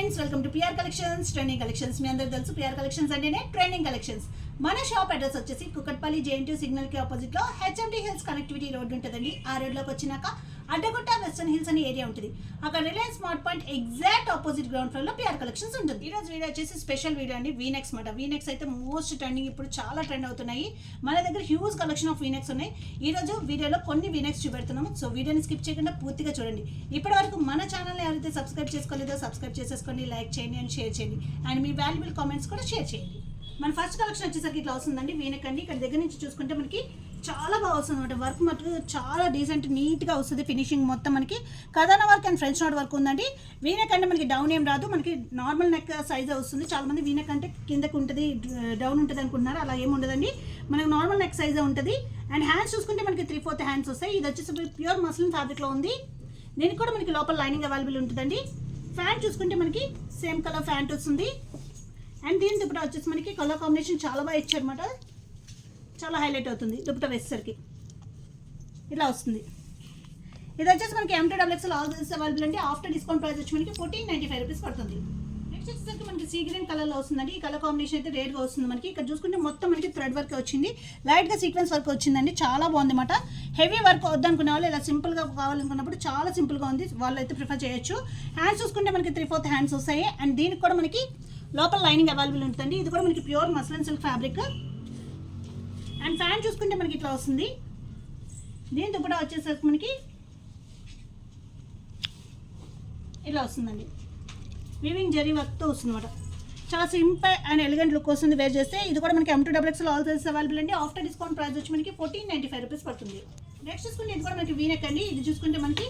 Friends welcome to PR collections training collections మీ అందరూ తెలుసు PR collections అంటేనే ట్రైనింగ్ కలెక్షన్స్ మన షాప్ అడ్రస్ వచ్చేసి కుకట్పల్లి జేఎన్టీ సిగ్నల్కి ఆపోజిట్లో హెచ్ఎండి హిల్స్ కనెక్టివిటీ రోడ్ ఉంటుందండి. ఆ రోడ్లోకి వచ్చినాక అడ్డగుట్ట వెస్టర్న్ హిల్స్ అనే ఏరియా ఉంటుంది. అక్కడ Reliance Smart Point exact opposite ground ఫ్లోర్లో పిఆర్ కలెక్షన్స్ ఉంటుంది. ఈ రోజు వీడియో వచ్చేసి స్పెషల్ వీడియో అండి. వీనెక్స్ మాట. వీనెక్స్ అయితే మోస్ట్ ట్రెండింగ్ ఇప్పుడు చాలా ట్రెండ్ అవుతున్నాయి. మన దగ్గర హ్యూజ్ కలెక్షన్ ఆఫ్ వీనెక్స్ ఉన్నాయి. ఈ రోజు వీడియోలో కొన్ని వీనెక్స్ చూపెడుతున్నాము. సో వీడియోని స్కిప్ చేయకుండా పూర్తిగా చూడండి. ఇప్పటి వరకు మన ఛానల్ని ఎవరైతే సబ్స్క్రైబ్ చేసుకోలేదో సబ్స్క్రైబ్ చేసేసుకోండి లైక్ చేయండి అండ్ షేర్ చేయండి. అండ్ మీ వాల్యుబుల్ కామెంట్స్ కూడా షేర్ చేయండి. మన ఫస్ట్ కలెక్షన్ వచ్చేసరికి ఇట్లా వస్తుందండి. వీనకండి. ఇక్కడ దగ్గర నుంచి చూసుకుంటే మనకి చాలా బాగా వస్తుంది అనమాట వర్క్ మటుకు చాలా డీసెంట్ నీట్గా వస్తుంది ఫినిషింగ్ మొత్తం మనకి. కథాన work and French knot work ఉందండి. వీనెక్ అంటే మనకి డౌన్ ఏం రాదు. మనకి నార్మల్ నెక్ సైజే వస్తుంది. చాలా మంది వీనెక్ అంటే కిందకి ఉంటుంది డౌన్ ఉంటుంది అనుకుంటున్నారు. అలా ఏమి ఉండదండి. మనకి నార్మల్ నెక్ సైజే ఉంటుంది. అండ్ హ్యాండ్స్ చూసుకుంటే మనకి త్రీ ఫోర్త్ హ్యాండ్స్ వస్తాయి. ఇది వచ్చేసి ప్యూర్ మస్లిన్ ఫ్యాబ్రిక్లో ఉంది. దీనికి కూడా మనకి లోపల లైనింగ్ అవైలబుల్ ఉంటుందండి. ఫ్యాంట్ చూసుకుంటే మనకి సేమ్ కలర్ ఫ్యాంట్ వస్తుంది అండ్ దీని దుపట వచ్చేసి మనకి కలర్ కాంబినేషన్ చాలా బాగా ఇచ్చారనమాట చాలా హైలైట్ అవుతుంది దుపట వేసేసరికి. ఇలా వస్తుంది. ఇది వచ్చేసి మనకి M to double XL all sizes available అంటే ఆఫ్టర్ డిస్కౌంట్ ప్రైస్ వచ్చి మనకి ఫోర్టీన్ నైంటీ ఫైవ్ రూపీస్ పడుతుంది. నెక్స్ట్ వచ్చేసరికి మనకి సీ గ్రీన్ కలర్లో వస్తుందండి. ఈ కలర్ కాంబినేషన్ అయితే రేట్గా వస్తుంది మనకి. ఇక్కడ చూసుకుంటే మొత్తం మనకి థ్రెడ్ వర్క్ వచ్చింది. లైట్గా సీక్వెన్స్ వర్క్ వచ్చిందండి. చాలా బాగుంది అనమాట హెవీ వర్క్ వద్దనుకునే వాళ్ళు ఇలా సింపుల్గా కావాలనుకున్నప్పుడు చాలా సింపుల్గా ఉంది. వాళ్ళు అయితే ప్రిఫర్ చేయొచ్చు. హ్యాండ్స్ చూసుకుంటే మనకి త్రీ ఫోర్త్ హ్యాండ్స్ వస్తాయి. అండ్ దీనికి కూడా మనకి లోపల లైనింగ్ అవైలబుల్ ఉంటుందండి. ఇది కూడా మనకి pure muslin silk fabric. And pant చూసుకుంటే మనకి ఇట్లా వస్తుంది. దీని దుప్పటా వచ్చేసరికి మనకి ఇలా వస్తుందండి. వివింగ్ జరీ వర్క్తో వస్తుందన్నమాట. చాలా సింపుల్ అండ్ ఎలిగెంట్ లుక్ వస్తుంది వేర్ చేస్తే. ఇది కూడా మనకి M to double all sizes available అండి. ఆఫ్టర్ డిస్కౌంట్ ప్రైస్ వచ్చి మనకి ఫోర్టీన్ నైంటీ ఫైవ్ రూపీస్ పడుతుంది. నెక్స్ట్ చూసుకుంటే ఇది కూడా మనకి వీనెక్ అండి. ఇది చూసుకుంటే మనకి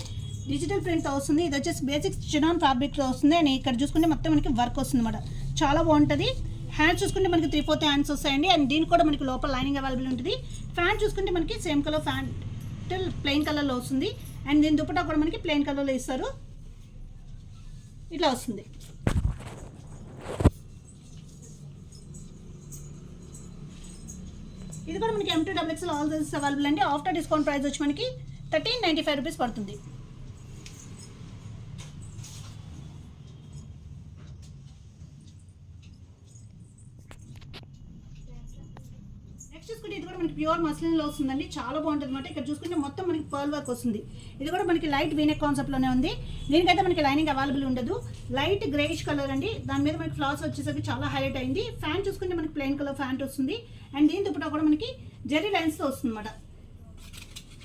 డిజిటల్ ప్రింట్ వస్తుంది. ఇది వచ్చేసి బేసిక్ చినాన్ ఫ్యాబ్రిక్లో వస్తుంది. అండ్ ఇక్కడ చూసుకుంటే మొత్తం మనకి వర్క్ వస్తుంది అన్నమాట చాలా బాగుంటుంది. హ్యాండ్స్ చూసుకుంటే మనకి త్రీ ఫోర్త్ హ్యాండ్స్ వస్తాయండి. అండ్ దీనికి కూడా మనకి లోపల లైనింగ్ అవైలబుల్ ఉంటుంది. ఫ్యాన్ చూసుకుంటే మనకి సేమ్ కలర్ ఫ్యాన్ ప్లెయిన్ కలర్లో వస్తుంది. అండ్ దీని దుపట్టా కూడా మనకి ప్లెయిన్ కలర్లో ఇస్తారు. ఇట్లా వస్తుంది. ఇది కూడా మనకి M to double all sizes available అండి. ఆఫ్టర్ డిస్కౌంట్ ప్రైస్ వచ్చి మనకి థర్టీన్ నైంటీ ఫైవ్ రూపీస్ పడుతుంది నెక్స్ట్ చూసుకుంటే ఇది కూడా మనకి ప్యూర్ మస్లిన్లో వస్తుందండి. చాలా బాగుంటుంది అనమాట ఇక్కడ చూసుకుంటే మొత్తం మనకి పర్ల్ వర్క్ వస్తుంది. ఇది కూడా మనకి లైట్ వీనెక్ కాన్సెప్ట్లోనే ఉంది. దీనికైతే మనకి లైనింగ్ అవైలబుల్ ఉండదు. లైట్ గ్రేష్ కలర్ అండి. దాని మీద మనకి ఫ్లవర్స్ వచ్చేసరికి చాలా హైలైట్ అయింది. ఫ్యాన్ చూసుకుంటే మనకి ప్లెయిన్ కలర్ ఫ్యాంట్ వస్తుంది. అండ్ దీని దుప్పటా కూడా మనకి జెర్రీ లైన్స్తో వస్తుంది అనమాట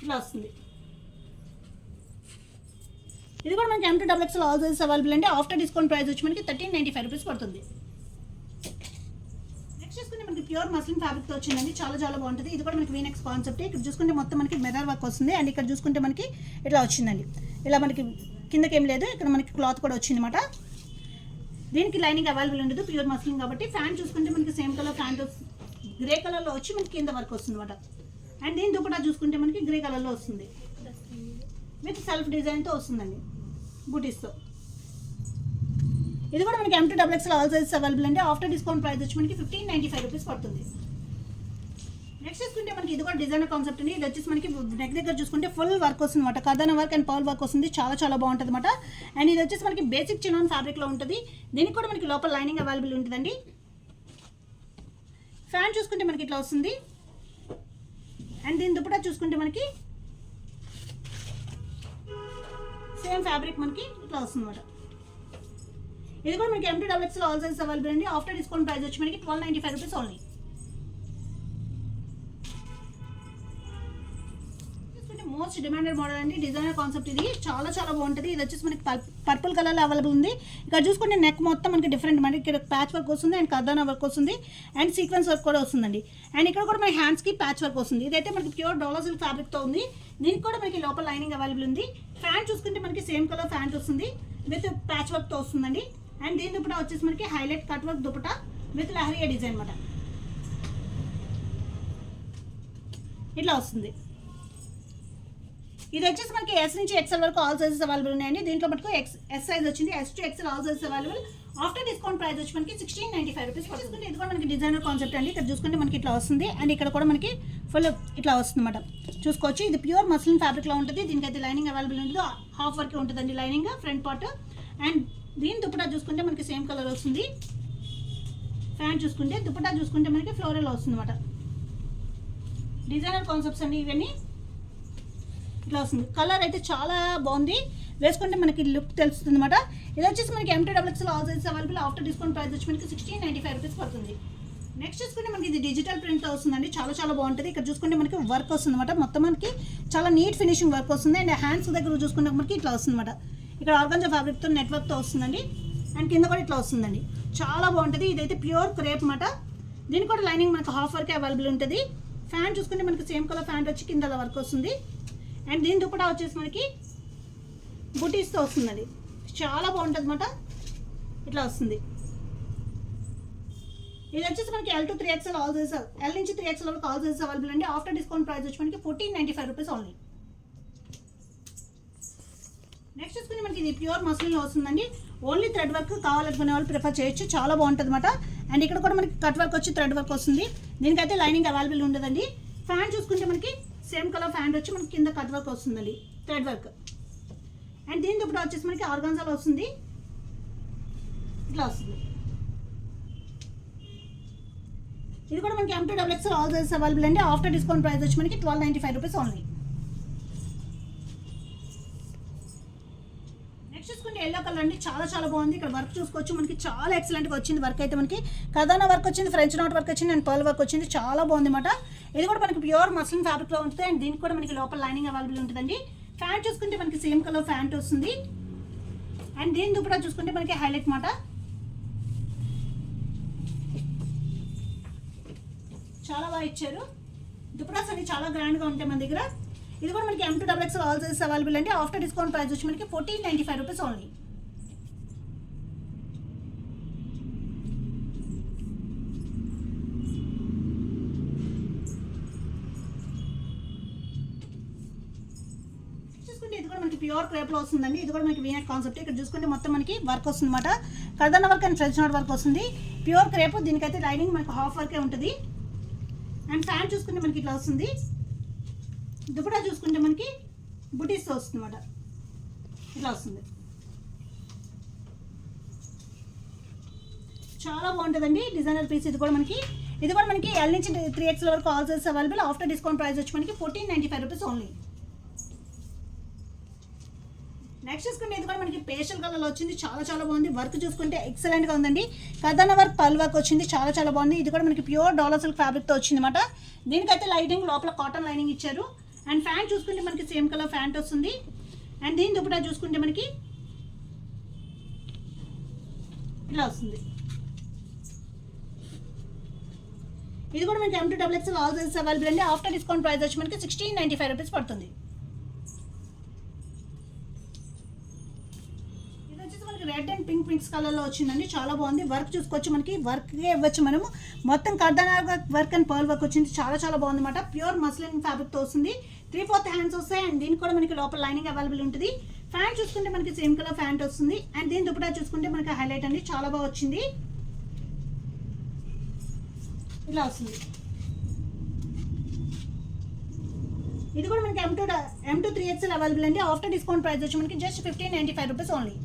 ఇలా వస్తుంది. ఇది కూడా మనకి M to double XL all sizes available అండి. ఆఫ్టర్ డిస్కౌంట్ ప్రైస్ వచ్చి మనకి థర్టీన్ నైంటీ ఫైవ్ రూపీస్ పడుతుంది. ప్యూర్ మస్లిన్ ఫ్యాబ్రిక్తో వచ్చిందండి. చాలా చాలా బాగుంటుంది. ఇది కూడా మనకి వీనెక్స్ కాన్సెప్ట్ ఇక్కడ చూసుకుంటే మొత్తం మనకి మెదర్ వర్క్ వస్తుంది. అండ్ ఇక్కడ చూసుకుంటే మనకి ఇట్లా వచ్చిందండి. ఇలా మనకి కిందకి లేదు. ఇక్కడ మనకి క్లాత్ కూడా వచ్చింది అనమాట దీనికి లైనింగ్ అవైలబుల్ ఉండదు. ప్యూర్ మస్లిన్ కాబట్టి ఫ్యాన్ చూసుకుంటే మనకి సేమ్ కలర్ ఫ్యాన్ గ్రే కలర్లో వచ్చి మనకి కింద వర్క్ వస్తుంది అనమాట అండ్ దీని దుపట్టా చూసుకుంటే మనకి గ్రే కలర్లో వస్తుంది. విత్ సెల్ఫ్ డిజైన్తో వస్తుందండి. బూటీస్తో ఇది కూడా మనకి M to double XL all sizes available అండి. ఆఫ్టర్ డిస్కౌంట్ ప్రైస్ వచ్చి మనకి ఫిఫ్టీన్ నైంటీ ఫైవ్ రూపీస్ పడుతుంది. నెక్స్ట్ చూసుకుంటే మనకి ఇది కూడా డిజైనర్ కాన్సెప్ట్ అండి. ఇది వచ్చేసి మనకి నెక్ దగ్గర చూసుకుంటే ఫుల్ వర్క్ వస్తుంది అనమాట కథన వర్క్ అండ్ పర్ల్ వర్క్ వస్తుంది. చాలా చాలా బాగుంటుంది అనమాట అండ్ ఇది వచ్చేసి మనకి బేసిక్ చిన్న ఫ్యాబ్రిక్లో ఉంటుంది. దీనికి కూడా మనకి లోపల లైనింగ్ అవైలబుల్ ఉంటుందండి. ఫ్యాన్ చూసుకుంటే మనకి ఇట్లా వస్తుంది. అండ్ దీని దుపట్టా చూసుకుంటే మనకి సేమ్ ఫ్యాబ్రిక్ మనకి ఇట్లా వస్తుంది అనమాట ఇది కూడా మనకి M to double XL all size available అండి. ఆఫ్టర్ డిస్కౌంట్ ప్రైస్ వచ్చి మనకి twelve ninety five rupees only most demanded model అండి. డిజైనర్ కాన్సెప్ట్ ఇది. చాలా చాలా బాగుంటుంది. ఇది వచ్చేసి మనకి పర్పుల్ కలర్లో అవైలబుల్ ఉంది. ఇక్కడ చూసుకుంటే నెక్ మొత్తం మనకి డిఫరెంట్ మనకి ఇక్కడ ప్యాచ్ వర్క్ వస్తుంది అండ్ కర్దానా వర్క్ వస్తుంది అండ్ సీక్వెన్స్ వర్క్ కూడా వస్తుందండి. అండ్ ఇక్కడ కూడా మనకి హ్యాండ్స్కి ప్యాచ్ వర్క్ వస్తుంది. ఇదైతే మనకి ప్యూర్ డోలా సిల్క్ ఫ్యాబ్రిక్తో ఉంది. దీనికి కూడా మనకి లోపల లైనింగ్ అవైలబుల్ ఉంది. ఫ్యాంట్ చూసుకుంటే మనకి సేమ్ కలర్ ఫ్యాంట్ వస్తుంది. విత్ ప్యాచ్ వర్క్తో వస్తుందండి. అండ్ దీని దుపటా వచ్చేసి మనకి హైలైట్ కట్ వర్క్ దుపటా విత్ లహరియా డిజైన్ అనమాట ఇట్లా వస్తుంది. ఇది వచ్చేసి మనకి ఎస్ నుంచి ఎక్సెల్ వరకు ఆల్ సైజెస్ అవైలబుల్ ఉన్నాయండి. దీంట్లో మటుకు ఎక్స్ ఎస్ సైజ్ వచ్చింది. S to XL all sizes available after discount price వచ్చి మనకి సిక్స్టీన్ నైంటీ ఫైవ్ రూపీస్ చూసుకుంటే ఇది కూడా మనకి డిజైనర్ కాన్సెప్ట్ అండి. ఇక్కడ చూసుకుంటే మనకి ఇట్లా వస్తుంది. అండ్ ఇక్కడ కూడా మనకి ఫుల్ ఇట్లా వస్తుంది అనమాట చూసుకోవచ్చు. ఇది ప్యూర్ మస్లిన్ ఫ్యాబ్రిక్లో ఉంటుంది. దీనికైతే లైనింగ్ అవైలబుల్ ఉంటుంది హాఫ్ వర్క్ ఉంటుందండి లైనింగ్ ఫ్రంట్ పార్ట్ అండ్ దీని దుపటా చూసుకుంటే మనకి సేమ్ కలర్ వస్తుంది. ఫ్యాంట్ చూసుకుంటే దుపటా చూసుకుంటే మనకి ఫ్లోరల్ వస్తుంది అనమాట డిజైనర్ కాన్సెప్ట్స్ అండి ఇవన్నీ ఇట్లా వస్తుంది. కలర్ అయితే చాలా బాగుంది. వేసుకుంటే మనకి లుక్ తెలుస్తుంది అనమాట ఇది వచ్చేసి మనకి M to double XL all size available after discount price వచ్చి మనకి సిక్స్టీన్ నైంటీ ఫైవ్ రూపీస్ పడుతుంది. నెక్స్ట్ చూసుకుంటే మనకి ఇది డిజిటల్ ప్రింట్ వస్తుందండి. చాలా చాలా బాగుంటుంది. ఇక్కడ చూసుకుంటే మనకి వర్క్ వస్తుంది అనమాట మొత్తం మనకి చాలా నీట్ ఫినిషింగ్ వర్క్ వస్తుంది. అండ్ హ్యాండ్స్ దగ్గర చూసుకుంటే మనకి ఇట్లా వస్తుంది అనమాట ఇక్కడ ఆర్గంజా ఫ్యాబ్రిక్తో నెట్వర్క్తో వస్తుందండి. అండ్ కింద కూడా ఇట్లా వస్తుందండి. చాలా బాగుంటుంది. ఇదైతే ప్యూర్ క్రేప్ అనమాట దీనికి కూడా లైనింగ్ మనకి హాఫ్ వరకే అవైలబుల్ ఉంటుంది. ఫ్యాన్ చూసుకుంటే మనకి సేమ్ కలర్ ఫ్యాన్ వచ్చి కింద వర్క్ వస్తుంది. అండ్ దీని దుప్పటా వచ్చేసి మనకి బుటీస్తో వస్తుందండి. చాలా బాగుంటుంది అనమాట ఇట్లా వస్తుంది. ఇది వచ్చేసి మనకి L to three XL all size L నుంచి త్రీ ఎక్స్ఎల్ వరకు ఆల్ సైజ్ అవైలబుల్ అండి. ఆఫ్టర్ డిస్కౌంట్ ప్రైస్ వచ్చి మనకి fourteen ninety five rupees only next చూసుకుని మనకి ఇది ప్యూర్ మస్లిన్ వస్తుందండి. ఓన్లీ థ్రెడ్ వర్క్ కావాలనుకునే వాళ్ళు ప్రిఫర్ చేయొచ్చు. చాలా బాగుంటుంది అనమాట అండ్ ఇక్కడ కూడా మనకి కట్ వర్క్ వచ్చి థ్రెడ్ వర్క్ వస్తుంది. దీనికైతే లైనింగ్ అవైలబుల్ ఉండదండి. ఫ్యాన్ చూసుకుంటే మనకి సేమ్ కలర్ ఫ్యాన్ వచ్చి మనకి కింద కట్ వర్క్ వస్తుందండి. థ్రెడ్ వర్క్ అండ్ దీని దుప్పట వచ్చేసి మనకి ఆర్గాన్జాలో వస్తుంది. ఇట్లా వస్తుంది. ఇది కూడా మనకి M to double XL all sizes available అండి. ఆఫ్టర్ డిస్కౌంట్ ప్రైస్ వచ్చి మనకి twelve ninety five rupees only చూసుకుంటే చాలా చాలా బాగుంది. ఇక్కడ వర్క్ చూసుకోవచ్చు. మనకి చాలా ఎక్సలెంట్గా వచ్చింది వర్క్ అయితే మనకి. కథానా వర్క్ వచ్చింది ఫ్రెంచ్ నాట్ వర్క్ వచ్చింది అండ్ పర్ల్ వర్క్ వచ్చింది. చాలా బాగుంది అనమాట ఇది కూడా మనకి ప్యూర్ మస్లిన్ ఫ్యాబ్రిక్లో ఉంటుంది. అండ్ దీనికి కూడా మనకి లోపల లైనింగ్ అవైలబుల్ ఉంటుందండి. ఫ్యాంట్ చూసుకుంటే మనకి సేమ్ కలర్ ఫ్యాంట్ వస్తుంది. అండ్ దీని దుపటా చూసుకుంటే మనకి హైలైట్ మాట. చాలా బాగా ఇచ్చారు. దుపటాస్ అన్ని చాలా గ్రాండ్గా ఉంటాయి మన దగ్గర. ఇది కూడా మనకి M to double X all sizes available అండి. ఆఫ్టర్ డిస్కౌంట్ ప్రైస్ వచ్చి మనకి fourteen ninety five rupees only చూసుకుంటే ఇది కూడా మనకి క్రేప్లో వస్తుందండి. ఇది కూడా మనకి వీనెక్ కాన్సెప్ట్ ఇక్కడ చూసుకుంటే మొత్తం మనకి వర్క్ వస్తుంది అనమాట కర్దన్న work and French knot work వస్తుంది. ప్యూర్ క్రేప్ దీనికైతే లైనింగ్ మనకి హాఫ్ వర్కే ఉంటుంది. అండ్ ఫ్యాన్ చూసుకుంటే మనకి ఇట్లా వస్తుంది. దుపటా చూసుకుంటే మనకి బుటీస్ వస్తుంది అనమాట ఇట్లా వస్తుంది. చాలా బాగుంటుందండి. డిజైనర్ పీస్ ఇది కూడా మనకి. ఇది కూడా మనకి ఎల్ నుంచి త్రీ ఎక్స్ వరకు all size available after discount price వచ్చి మనకి fourteen ninety five rupees only next చూసుకుంటే ఇది కూడా మనకి పేస్టల్ కలర్లో వచ్చింది. చాలా చాలా బాగుంది. వర్క్ చూసుకుంటే ఎక్సలెంట్గా ఉందండి. కథన వర్క్ పల్ వర్క్ వచ్చింది. చాలా చాలా బాగుంది. ఇది కూడా మనకి ప్యూర్ డాలర్ సిల్క్ ఫ్యాబ్రిక్తో వచ్చింది అనమాట దీనికైతే లైటింగ్ లోపల కాటన్ లైనింగ్ ఇచ్చారు. అండ్ ఫ్యాంట్ చూసుకుంటే మనకి సేమ్ కలర్ ఫ్యాంట్ వస్తుంది. అండ్ దీని దుపటా చూసుకుంటే మనకి ఇలా వస్తుంది. ఇది కూడా మనకి M to double XL all sizes available అండి. ఆఫ్టర్ డిస్కౌంట్ ప్రైస్ వచ్చి మనకి సిక్స్టీన్ నైంటీ ఫైవ్ రూపీస్ పడుతుంది ఇది వచ్చేసి మనకి రెడ్ అండ్ పింక్ పింక్స్ కలర్లో వచ్చిందండి. చాలా బాగుంది. వర్క్ చూసుకోవచ్చు మనకి. వర్క్గా ఇవ్వచ్చు మనము. మొత్తం కర్దనా వర్క్ అండ్ పర్ల్ వర్క్ వచ్చింది. చాలా చాలా బాగుంది అనమాట ప్యూర్ మస్లిన్ ఫ్యాబ్రిక్తో వస్తుంది. త్రీ ఫోర్త్ హ్యాండ్స్ వస్తాయి. అండ్ దీనికి కూడా మనకి లోపల లైనింగ్ అవైలబుల్ ఉంటుంది. ఫ్యాంట్ చూసుకుంటే మనకి సేమ్ కలర్ ఫ్యాంట్ వస్తుంది. అండ్ దీని దుపటా చూసుకుంటే మనకి హైలైట్ అండి. చాలా బాగా వచ్చింది. ఇలా వస్తుంది. ఇది కూడా మనకి M to M to three XL available అండి. ఆఫ్టర్ డిస్కౌంట్ ప్రైస్ వచ్చి మనకి just fifteen ninety five rupees only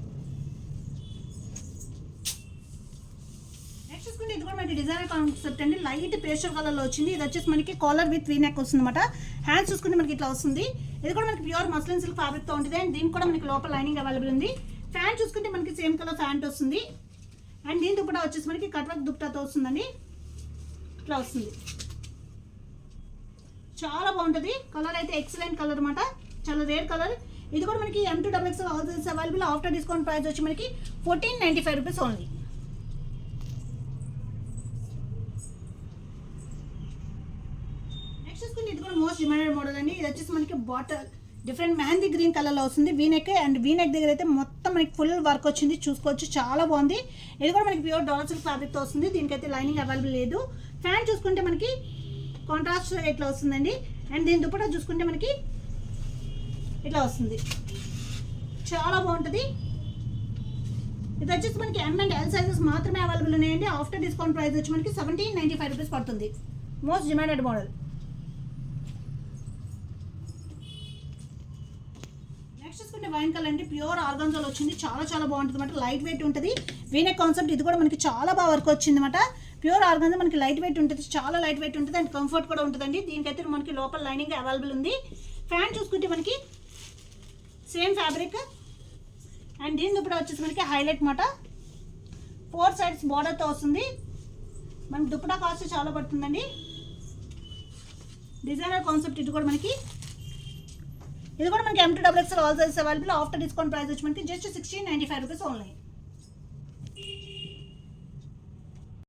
designer concept అండి లైట్ పేస్టల్ కలర్లో వచ్చింది. ఇది వచ్చేసి మనకి కాలర్ విత్ వీ నెక్ వస్తుంది అనమాట హ్యాండ్స్ చూసుకుంటే మనకి ఇట్లా వస్తుంది. ఇది కూడా మనకి ప్యూర్ మస్లిన్ సిల్క్ ఫ్యాబ్రిక్తో ఉంటుంది. అండ్ దీనికి కూడా మనకి లోపల లైనింగ్ అవైలబుల్ ఉంది. ఫ్యాంట్ చూసుకుంటే మనకి సేమ్ కలర్ ఫ్యాంట్ వస్తుంది. అండ్ దీని దుప్పటా వచ్చేసి మనకి కట్ వర్క్ వస్తుందండి. ఇట్లా వస్తుంది. చాలా బాగుంటుంది. కలర్ అయితే ఎక్సలెంట్ కలర్ అనమాట చాలా రేర్ కలర్ ఇది కూడా మనకి M to double X available after discount price వచ్చి మనకి fourteen ninety five rupees only next చూసుకుంటే ఇది కూడా మోస్ట్ డిమాండెడ్ మోడల్ అండి. ఇది వచ్చేసి మనకి బాటల్ డిఫరెంట్ మెహందీ గ్రీన్ కలర్లో వస్తుంది. వీనెక్ అండ్ వీనెక్ దగ్గర అయితే మొత్తం మనకి ఫుల్ వర్క్ వచ్చింది. చూసుకోవచ్చు. చాలా బాగుంది. ఇది కూడా మనకి ప్యూర్ డాలర్ ఫ్యాబ్రిక్తో వస్తుంది. దీనికైతే లైనింగ్ అవైలబుల్ లేదు. ఫ్యాన్ చూసుకుంటే మనకి కాంట్రాస్ట్ ఇట్లా వస్తుందండి. అండ్ దీని దుప్పటా చూసుకుంటే మనకి ఇట్లా వస్తుంది. చాలా బాగుంటుంది. ఇది వచ్చేసి మనకి ఎం అండ్ ఎల్ సైజెస్ మాత్రమే అవైలబుల్ ఉన్నాయండి. ఆఫ్టర్ డిస్కౌంట్ ప్రైస్ వచ్చి మనకి సెవెంటీన్ నైంటీ ఫైవ్ రూపీస్ పడుతుంది. మోస్ట్ డిమాండెడ్ మోడల్ నెక్స్ట్ చూసుకుంటే వైన్ కలర్ అండి. ప్యూర్ ఆర్గాన్జాల్ వచ్చింది. చాలా చాలా బాగుంటుంది అనమాట లైట్ వెయిట్ ఉంటుంది. వీనే కాన్సెప్ట్ ఇది కూడా మనకి చాలా బాగా వర్క్ వచ్చింది అనమాట ప్యూర్ ఆర్గాన్జా మనకి లైట్ వెయిట్ ఉంటుంది. చాలా లైట్ వెయిట్ ఉంటుంది అండ్ కంఫర్ట్ కూడా ఉంటుందండి. దీనికైతే మనకి లోపల లైనింగ్ అవైలబుల్ ఉంది. ఫ్యాన్ చూసుకుంటే మనకి సేమ్ ఫ్యాబ్రిక్. అండ్ దీని దుప్పట వచ్చేసి మనకి హైలైట్ మాట ఫోర్ సైడ్స్ బార్డర్తో వస్తుంది. మనకి దుప్పటా కాస్ట్ చాలా పడుతుందండి. డిజైనర్ కాన్సెప్ట్ ఇది కూడా మనకి ఇది కూడా మనకి M to double XL all size available after discount price వచ్చి మనకి just sixteen ninety five rupees only